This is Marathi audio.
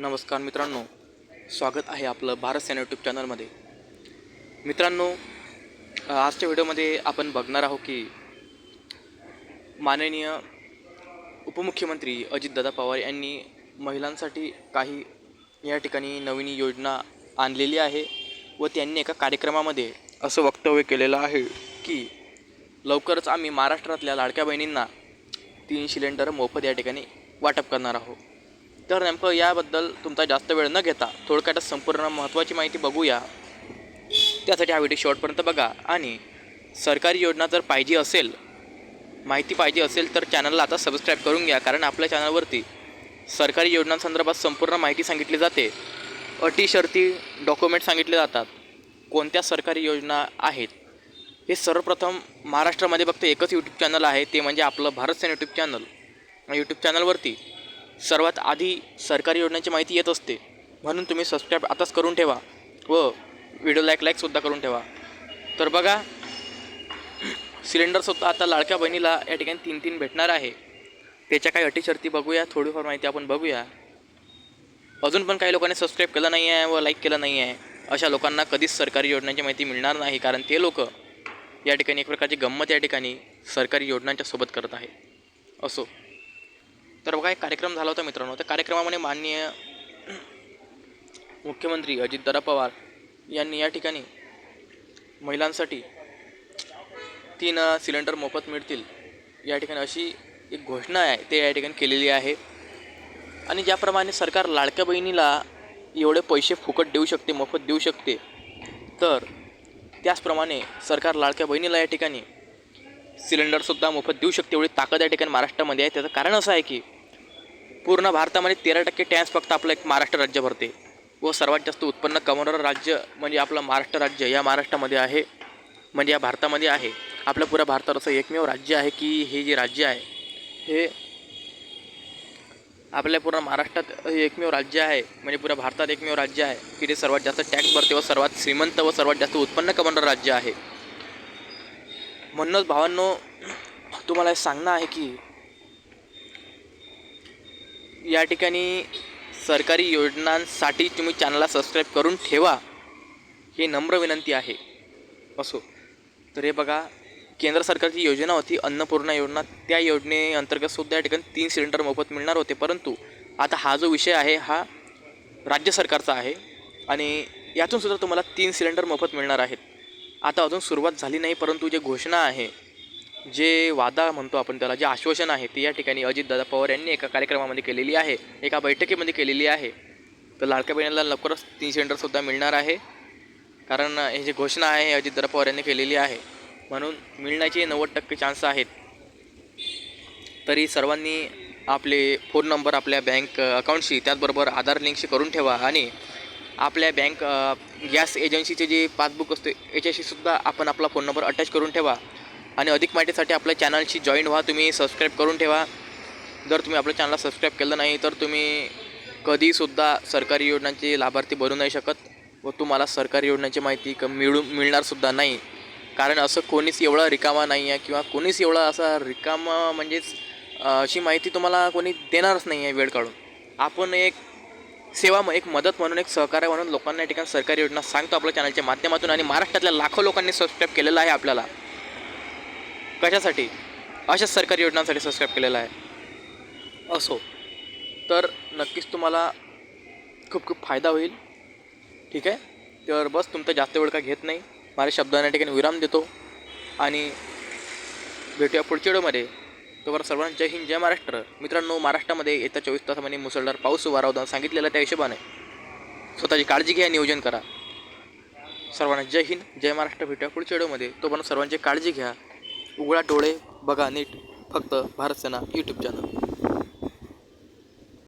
नमस्कार मित्रांनो स्वागत आहे आपलं भारत सेना यूट्यूब चॅनलमध्ये मित्रांनो आजच्या व्हिडिओमध्ये आपण बघणार आहोत की माननीय उपमुख्यमंत्री अजितदादा पवार यांनी महिलांसाठी काही या ठिकाणी नवीन योजना आणलेली आहे व त्यांनी एका कार्यक्रमामध्ये असं वक्तव्य केलेलं आहे की लवकरच आम्ही महाराष्ट्रातल्या लाडक्या बहिणींना तीन सिलेंडर मोफत या ठिकाणी वाटप करणार आहोत. तर नेमकं याबद्दल तुमचा जास्त वेळ न घेता थोडक्यातच संपूर्ण महत्त्वाची माहिती बघूया. त्यासाठी हा व्हिडिओ शेवटपर्यंत बघा. आणि सरकारी योजना जर पाहिजे असेल माहिती पाहिजे असेल तर चॅनलला आता सबस्क्राईब करून घ्या. कारण आपल्या चॅनलवरती सरकारी योजनांसंदर्भात संपूर्ण माहिती सांगितली जाते. अटी शर्ती डॉक्युमेंट सांगितले जातात. कोणत्या सरकारी योजना आहेत? हे सर्वप्रथम महाराष्ट्रामध्ये फक्त एकच यूट्यूब चॅनल आहे. ते म्हणजे आपलं Bharat Sen YouTube channel YouTube चॅनलवरती सर्वात आधी सरकारी योजनांची माहिती येत असते. म्हणून तुम्ही सबस्क्राईब आताच करून ठेवा व व्हिडिओ लाईक लाईकसुद्धा करून ठेवा. तर बघा सिलेंडरसुद्धा आता लाडक्या बहिणीला या ठिकाणी तीन तीन भेटणार आहे. त्याच्या काही अटी शर्ती बघूया थोडीफार माहिती आपण बघूया. अजून पण काही लोकांनी सबस्क्राईब केलं नाही आहे व लाईक केलं नाही आहे अशा लोकांना कधीच सरकारी योजनांची माहिती मिळणार नाही कारण ते लोक या ठिकाणी एक प्रकारची गंमत या ठिकाणी सरकारी योजनांच्या सोबत करत आहे असो. तर बघा एक कार्यक्रम झाला होता मित्रांनो. त्या कार्यक्रमामध्ये माननीय मुख्यमंत्री अजितदादा पवार यांनी या ठिकाणी महिलांसाठी तीन सिलेंडर मोफत मिळतील. या ठिकाणी अशी एक घोषणा आहे ते या ठिकाणी केलेली आहे. आणि ज्याप्रमाणे सरकार लाडक्या बहिणीला एवढे पैसे फुकट देऊ शकते मोफत देऊ शकते तर त्याचप्रमाणे सरकार लाडक्या बहिणीला या ठिकाणी सिलेंडरसुद्धा मोफत देऊ शकते एवढी ताकद या ठिकाणी महाराष्ट्रामध्ये आहे. त्याचं कारण असं आहे की पूर्ण भारतामध्ये तेरा टक्के टॅक्स फक्त आपलं एक महाराष्ट्र राज्य भरते. व सर्वात जास्त उत्पन्न कमवणारं राज्य म्हणजे आपलं महाराष्ट्र राज्य या महाराष्ट्रामध्ये आहे म्हणजे या भारतामध्ये आहे. आपल्या पुऱ्या भारतात असं एकमेव राज्य आहे की हे जे राज्य आहे हे आपल्या पूर्ण महाराष्ट्रात हे एकमेव राज्य आहे म्हणजे पुऱ्या भारतात एकमेव राज्य आहे की ते सर्वात जास्त टॅक्स भरते व सर्वात श्रीमंत व सर्वात जास्त उत्पन्न कमवणारं राज्य आहे. म्हणूनच भावांनो तुम्हाला हे सांगणं आहे की या ठिकाणी सरकारी योजनांसाठी तुम्ही चॅनलला सबस्क्राईब करून ठेवा. ही नम्र विनंती आहे. असो. तर हे बघा केंद्र सरकारची योजना होती अन्नपूर्णा योजना. त्या योजनेअंतर्गत सुद्धा या ठिकाणी तीन सिलेंडर मोफत मिळणार होते. परंतु आता हा जो विषय आहे हा राज्य सरकारचा आहे आणि यातून सुद्धा तुम्हाला तीन सिलेंडर मोफत मिळणार आहेत. आता अजून सुरुवात झाली नाही परंतु जे घोषणा आहे जे वादा म्हणतो आपण त्याला जे आश्वासन आहे ते या ठिकाणी अजितदादा पवार यांनी एका कार्यक्रमामध्ये केलेली आहे एका बैठकीमध्ये केलेली आहे. तर लाडक्या बहिणीला लवकरच तीन सिलेंडरसुद्धा मिळणार आहे. कारण हे जे घोषणा आहे अजितदादा पवार यांनी केलेली आहे. म्हणून मिळण्याचे नव्वद टक्के चान्स आहेत. तरी सर्वांनी आपले फोन नंबर आपल्या बँक अकाउंटशी त्याचबरोबर आधार लिंकशी करून ठेवा आणि आपल्या बँक गॅस एजन्सीचे जे पासबुक असते याच्याशीसुद्धा आपण आपला फोन नंबर अटॅच करून ठेवा. आणि अधिक माहितीसाठी आपल्या चॅनलशी जॉईन व्हा. तुम्ही सबस्क्राईब करून ठेवा. जर तुम्ही आपल्या चॅनलला सबस्क्राईब केलं नाही तर तुम्ही कधीसुद्धा सरकारी योजनांचे लाभार्थी बनू नाही शकत व तुम्हाला सरकारी योजनांची माहिती क मिळू मिळणारसुद्धा नाही. कारण असं कोणीच एवढा रिकामा नाही आहे किंवा कोणीच एवढा असा रिकामा म्हणजेच अशी माहिती तुम्हाला कोणी देणारच नाही आहे वेळ काढून. आपण एक सेवा म- एक मदत म्हणून एक सहकार्य म्हणून लोकांना या ठिकाणी सरकारी योजना सांगतो आपल्या चॅनलच्या माध्यमातून आणि महाराष्ट्रातल्या लाखो लोकांनी सबस्क्राईब केलेलं आहे आपल्याला. कशासाठी? अशाच सरकारी योजनांसाठी सबस्क्राईब केलेलं आहे. असो. तर नक्कीच तुम्हाला खूप खूप फायदा होईल. ठीक आहे? तर बस तुमचा जास्त वेळ काय घेत नाही. माझ्या शब्दांना ठिकाणी विराम देतो. आणि भेटूया पुढच्या व्हिडिओमध्ये. तोवर सर्वांना जय हिंद जय महाराष्ट्र. मित्रांनो महाराष्ट्रामध्ये येत्या चोवीस तासामध्ये मुसळधार पाऊस उभा राहून सांगितलेलं त्या हिशोबाने. स्वतःची काळजी घ्या नियोजन करा. सर्वांना जय हिंद जय महाराष्ट्र. भेटूया पुढच्या व्हिडिओमध्ये. तोपर्यंत सर्वांची काळजी घ्या. उघडा डोळे बघा नीट फक्त भारत सेना यूट्यूब चॅनल